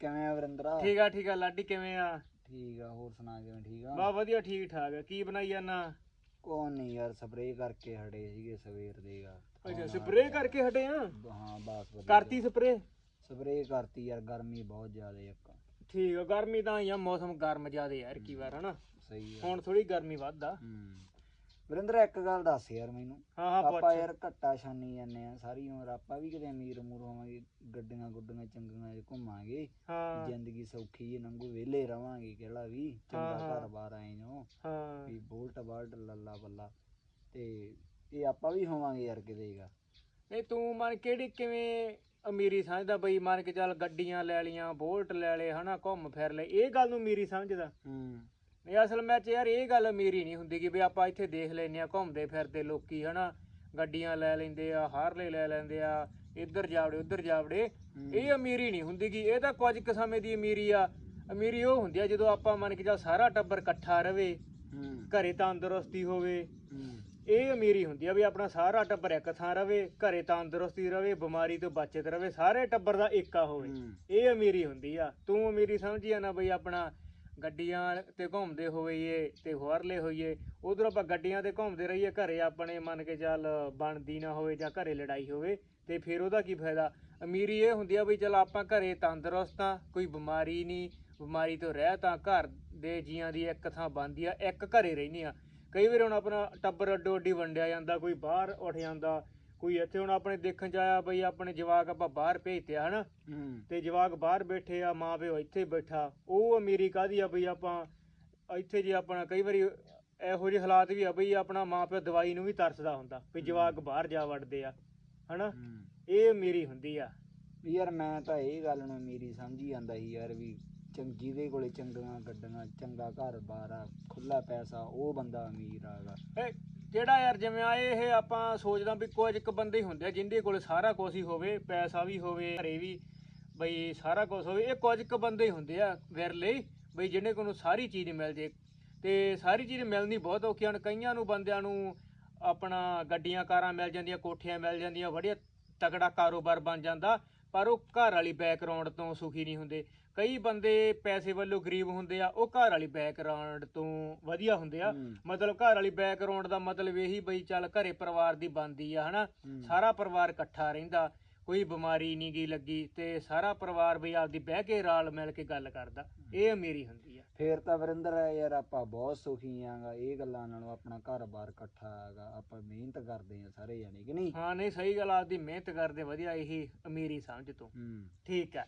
ਕਿਵੇਂ ਆ ਵਰਿੰਦਰਾ? ਠੀਕ ਆ ਠੀਕ ਆ ਲਾਡੀ ਕਿਵੇਂ ਆ? ਠੀਕ ਆ ਹੋਰ ਸੁਣਾ ਕਿਵੇਂ ਠੀਕ ਆ? ਬਾ ਵਧੀਆ ਠੀਕ ਠਾਕ ਆ। ਕੀ ਬਣਾਈ ਜਾਨਾ ਕੋਈ ਨਹੀਂ ਯਾਰ ਸਪਰੇਅ ਕਰਕੇ ਹਟੇ ਸੀਗੇ ਸਵੇਰ ਦੇ ਆ। ਅੱਛਾ ਸਪਰੇਅ ਕਰਕੇ ਹਟੇ ਆ? ਹਾਂ ਬਸ ਵਧੀਆ। ਕਰਤੀ ਸਪਰੇਅ? ਸਪਰੇਅ ਕਰਤੀ ਯਾਰ ਗਰਮੀ ਬਹੁਤ ਜ਼ਿਆਦਾ ਇੱਕ। ਠੀਕ ਆ ਗਰਮੀ ਤਾਂ ਆ ਮੌਸਮ ਗਰਮ ਜ਼ਿਆਦੇ ਯਾਰ ਕੀ ਵਾਰ ਹਨਾ? ਸਹੀ ਆ। ਹੁਣ ਥੋੜੀ ਗਰਮੀ ਵੱਧਦਾ। ਹੂੰ। ਵਰਿੰਦਰ ਇੱਕ ਗੱਲ ਦੱਸ ਯਾਰ ਮੈਨੂੰ। ਹਾਂ ਹਾਂ ਆਪਾਂ ਪੁੱਛ। ਯਾਰ ਘੱਟਾ ਛਾਨੀ ਜਾਂਦੇ ਆ ਸਾਰੀ ਉਮਰ। ਆਪਾਂ ਵੀ ਕਿਤੇ ਅਮੀਰ ਅਮੂਰ ਹੋਵਾਂਗੇ ਗੱਡੀਆਂ ਗੁੱਡੀਆਂ ਚੰਗੀਆਂ 'ਚ ਘੁੰਮਾਂਗੇ ਹਾਂ। ਜ਼ਿੰਦਗੀ ਸੌਖੀ ਜੀ ਲੰਘੂ ਵਿਹਲੇ ਰਵਾਂਗੇ ਕਿਹੜਾ ਵੀ। ਚੰਗਾ ਘਰ-ਬਾਰ ਆਏ ਨੂੰ ਹਾਂ। ਵੀ ਬੋਲਟ ਬਾਲਟ ਲੱਲਾ ਬੱਲਾ। ਤੇ ਇਹ ਆਪਾਂ ਵੀ ਹੋਵਾਂਗੇ ਯਾਰ ਕਿਤੇਗਾ ਨਹੀਂ ਤੂੰ ਮਨ ਕਿਹੜੀ ਕਿਵੇਂ ਅਮੀਰੀ ਸਮਝਦਾ ਬਈ ਮੰਨ ਕੇ ਚੱਲ ਗੱਡੀਆਂ ਲੈ ਲੀਆਂ ਬੋਲਟ ਲੈ ਲਏ ਹਨਾ ਘੁੰਮ ਫਿਰ ਲਏ। ਇਹ ਗੱਲ ਨੂੰ ਅਮੀਰੀ ਸਮਝਦਾ। ਹੂੰ। ਨਹੀਂ ਅਸਲ ਵਿੱਚ ਯਾਰ ਇਹ ਗੱਲ ਅਮੀਰੀ ਨਹੀਂ ਹੁੰਦੀ ਕਿ ਵੀ ਆਪਾਂ ਇੱਥੇ ਦੇਖ ਲੈਨੇ ਆ ਘੁੰਮਦੇ ਫਿਰਦੇ ਲੋਕੀ ਹਨਾ? ਗੱਡੀਆਂ ਲੈ ਲੈਂਦੇ ਆ ਹਾਰਲੇ ਲੈ ਲੈਂਦੇ ਆ ਇੱਧਰ ਜਾਵੜੇ ਉੱਧਰ ਜਾਵੜੇ। ਇਹ ਅਮੀਰੀ ਨਹੀਂ ਹੁੰਦੀ ਕਿ ਇਹ ਤਾਂ ਕੁਝ ਕੁ ਸਮੇਂ ਦੀ ਅਮੀਰੀ ਆ। ਅਮੀਰੀ ਉਹ ਹੁੰਦੀ ਆ ਜਦੋਂ ਆਪਾਂ ਮੰਨ ਕੇ ਚੱਲ ਸਾਰਾ ਟੱਬਰ ਇਕੱਠਾ ਰਵੇ ਘਰੇ ਤੰਦਰੁਸਤੀ ਹੋਵੇ। ਇਹ ਅਮੀਰੀ ਹੁੰਦੀ ਆ ਵੀ ਆਪਣਾ ਸਾਰਾ ਟੱਬਰ ਇੱਕ ਥਾਂ ਰਵੇ ਘਰੇ ਤੰਦਰੁਸਤੀ ਰਵੇ ਬਿਮਾਰੀ ਤੋਂ ਬਚਤ ਰਵੇ ਸਾਰੇ ਟੱਬਰ ਦਾ ਏਕਾ ਹੋਵੇ। ਇਹ ਅਮੀਰੀ ਹੁੰਦੀ ਆ। ਤੂੰ ਅਮੀਰੀ ਸਮਝੀ ਆ ਨਾ ਬਈ ਆਪਣਾ ਗੱਡੀਆਂ ਤੇ ਘੁੰਮਦੇ ਹੋਈਏ ਤੇ ਹੋਰਲੇ ਹੋਈਏ, ਉਧਰ ਆਪਾਂ ਗੱਡੀਆਂ ਤੇ ਘੁੰਮਦੇ ਰਹੀਏ, ਘਰੇ ਆਪਣੇ ਮੰਨ ਕੇ ਚੱਲ ਬਣਦੀ ਨਾ ਹੋਵੇ ਜਾਂ ਘਰੇ ਲੜਾਈ ਹੋਵੇ, ਤੇ ਫਿਰ ਉਹਦਾ ਕੀ ਫਾਇਦਾ? ਅਮੀਰੀ ਇਹ ਹੁੰਦੀ ਆ ਵੀ ਚਲ ਆਪਾਂ ਘਰੇ ਤੰਦਰੁਸਤ ਆ, ਕੋਈ ਬਿਮਾਰੀ ਨਹੀਂ, ਬਿਮਾਰੀ ਤੋਂ ਰਹਿਤ ਆ ਘਰ ਦੇ ਜੀਆਂ ਦੀ ਇੱਕ ਥਾਂ ਬਣਦੀ ਆ, ਇੱਕ ਘਰੇ ਰਹਿੰਦੀ ਆ। ਕਈ ਵਾਰ ਹੁਣ ਆਪਣਾ ਟੱਬਰ ਅੱਡੋ ਅੱਡੀ ਵੰਡਿਆ ਜਾਂਦਾ, ਕੋਈ ਬਾਹਰ ਉੱਠ ਜਾਂਦਾ ਕੋਈ ਇੱਥੇ ਹੁਣ ਆਪਣੇ ਦੇਖਣ ਚ ਆਇਆ ਬਈ ਆਪਣੇ ਜਵਾਕ ਆਪਾਂ ਬਾਹਰ ਭੇਜਤੇ ਆ ਹਨਾ? ਹੂੰ। ਤੇ ਜਵਾਕ ਬਾਹਰ ਬੈਠੇ ਆ ਮਾਂ ਪਿਓ ਇੱਥੇ ਬੈਠਾ। ਉਹ ਅਮੀਰੀ ਕਾਦੀ ਆ ਬਈ ਆਪਾਂ ਇੱਥੇ ਜੇ ਆਪਣਾ ਕਈ ਵਾਰੀ ਇਹੋ ਜਿਹੇ ਹਾਲਾਤ ਵੀ ਆ ਬਈ ਆਪਣਾ ਮਾਂ ਪਿਓ ਦਵਾਈ ਨੂੰ ਵੀ ਤਰਸਦਾ ਹੁੰਦਾ ਵੀ ਜਵਾਕ ਬਾਹਰ ਜਾ ਵੜਦੇ ਆ ਹਨਾ? ਇਹ ਅਮੀਰੀ ਹੁੰਦੀ ਆ। ਵੀ ਯਾਰ ਮੈਂ ਤਾਂ ਇਹ ਗੱਲ ਨੂੰ ਮੇਰੀ ਸਮਝੀ ਜਾਂਦਾ ਸੀ ਯਾਰ ਵੀ ਚੰਗੀ ਦੇ ਕੋਲੇ ਚੰਗੀਆਂ ਗੱਡੀਆਂ ਚੰਗਾ ਘਰ-ਬਾਰ ਆ ਖੁੱਲਾ ਪੈਸਾ ਉਹ ਬੰਦਾ ਅਮੀਰ ਆਗਾ ਜਿਹੜਾ ਯਾਰ ਜਿਵੇਂ ਆ ਇਹ ਆਪਾਂ ਸੋਚਦਾ ਵੀ ਕੁਝ ਇੱਕ ਬੰਦੇ ਹੀ ਹੁੰਦੇ ਆ ਜਿੰਦੇ ਕੋਲ ਸਾਰਾ ਕੁਝ ਹੀ ਹੋਵੇ, ਪੈਸਾ ਵੀ ਹੋਵੇ, ਘਰੇ ਵੀ ਬਈ ਸਾਰਾ ਕੁਝ ਹੋਵੇ, ਇਹ ਕੁਝ ਇੱਕ ਬੰਦੇ ਹੀ ਹੁੰਦੇ ਆ ਵਿਰਲੇ ਬਈ ਜਿਹਨੇ ਕੋਲ ਸਾਰੀ ਚੀਜ਼ ਮਿਲ ਜੇ। ਤੇ ਸਾਰੀ ਚੀਜ਼ ਮਿਲਣੀ ਬਹੁਤ ਔਖੀ ਹਨ ਕਈਆਂ ਨੂੰ ਬੰਦਿਆਂ ਨੂੰ ਆਪਣਾ ਗੱਡੀਆਂ ਕਾਰਾਂ ਮਿਲ ਜਾਂਦੀਆਂ, ਕੋਠੀਆਂ ਮਿਲ ਜਾਂਦੀਆਂ ਵਧੀਆ ਤਕੜਾ ਕਾਰੋਬਾਰ ਬਣ ਜਾਂਦਾ। ਪਰ ਉਹ ਘਰ ਵਾਲੀ ਬੈਕਗ੍ਰਾਉਂਡ ਤੋਂ ਸੁਖੀ ਨਹੀਂ ਹੁੰਦੇ ਕਈ ਬੰਦੇ ਪੈਸੇ ਵੱਲੋਂ ਗਰੀਬ ਹੁੰਦੇ ਆ ਉਹ ਘਰ ਵਾਲੀ ਬੈਕਗ੍ਰਾਉਂਡ ਤੋਂ ਵਧੀਆ ਹੁੰਦੇ ਆ। ਮਤਲਬ ਘਰ ਵਾਲੀ ਬੈਕਗ੍ਰਾਉਂਡ ਦਾ ਮਤਲਬ ਇਹੀ ਬਈ ਚੱਲ ਘਰੇ ਪਰਿਵਾਰ ਦੀ ਬਣਦੀ ਆ ਹਨਾ। ਸਾਰਾ ਪਰਿਵਾਰ ਇਕੱਠਾ ਰਹਿੰਦਾ ਕੋਈ ਬਿਮਾਰੀ ਨਹੀਂ ਗਈ ਲੱਗੀ ਤੇ ਸਾਰਾ ਪਰਿਵਾਰ ਬਈ ਆਪਦੀ ਬਹਿ ਕੇ ਰਲ ਮਿਲ ਕੇ ਗੱਲ ਕਰਦਾ। ਇਹ ਅਮੀਰੀ ਹੁੰਦੀ ਆ। ਫੇਰ ਤਾਂ ਵਰਿੰਦਰ ਯਾਰ ਆਪਾਂ ਬਹੁਤ ਸੁਖੀ ਆਂਗਾ ਇਹ ਗੱਲਾਂ ਨਾਲੋਂ ਆਪਣਾ ਘਰ-ਬਾਰ ਇਕੱਠਾ ਹੈਗਾ ਆਪਾਂ ਮਿਹਨਤ ਕਰਦੇ ਆ ਸਾਰੇ ਜਾਣੇ ਕਿ ਨਹੀਂ? ਹਾਂ ਨਹੀਂ ਸਹੀ ਗੱਲ ਆ, ਆਪਦੀ ਮਿਹਨਤ ਕਰਦੇ ਵਧੀਆ ਇਹੀ ਅਮੀਰੀ ਸਮਝ ਤੂੰ। ਠੀਕ ਆ।